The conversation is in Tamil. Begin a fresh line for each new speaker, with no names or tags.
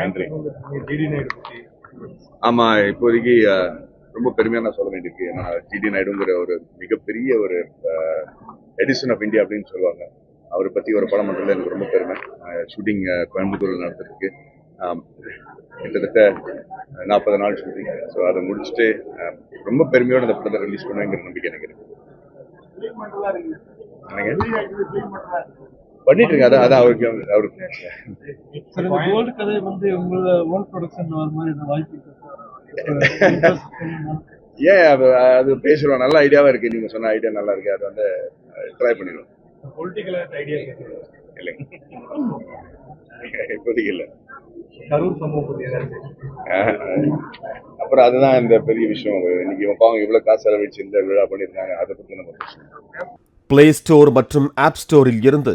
நன்றி. ஆமா இப்போதைக்கு ரொம்ப பெருமையா நான் சொல்ல வேண்டியிருக்கு. ஏன்னா ஜிடி நாயுடுங்கிற ஒரு மிகப்பெரிய ஒரு எடிசன் ஆஃப் இந்தியா அப்படின்னு சொல்லுவாங்க. அவரை பத்தி ஒரு படம் பண்றதுல எனக்கு ரொம்ப பெருமை. ஷூட்டிங் கோயம்புத்தூர்ல நடந்திருக்கு. கிட்டத்தட்ட நாற்பது நாள் ஷூட்டிங் ஸோ அதை முடிச்சுட்டு ரொம்ப பெருமையோட அந்த படத்தை ரிலீஸ் பண்ணுவேங்கிற நம்பிக்கை எனக்கு என்னங்க? பண்ணிட்டு இருக்கு அதான் அதான் அவருக்கு அவருக்கு.
சார் இந்த கோல்டு கதை வந்து உங்களோட ஓன் ப்ரொடக்ஷன் வர மாதிரி இந்த வாய்ப்பு இருக்கு?
ஏன் அது அது பேசுறோம். நல்ல ஐடியாவா இருக்கு. நீங்க சொன்ன ஐடியா நல்லா இருக்கு. அது வந்து ட்ரை பண்ணிடுவோம்.
பொலிட்டிக்கல் ஐடியா
இல்லைங்க இப்போதைக்கு இல்லை. அப்புறம் அதுதான் இந்த பெரிய விஷயம். இன்னைக்கு பாவம் இவ்வளவு காசு செலவழிச்சு இந்த விழா பண்ணிருக்காங்க அதை பத்தி நம்ம
பிளே ஸ்டோர் மற்றும் ஆப் ஸ்டோரில் இருந்து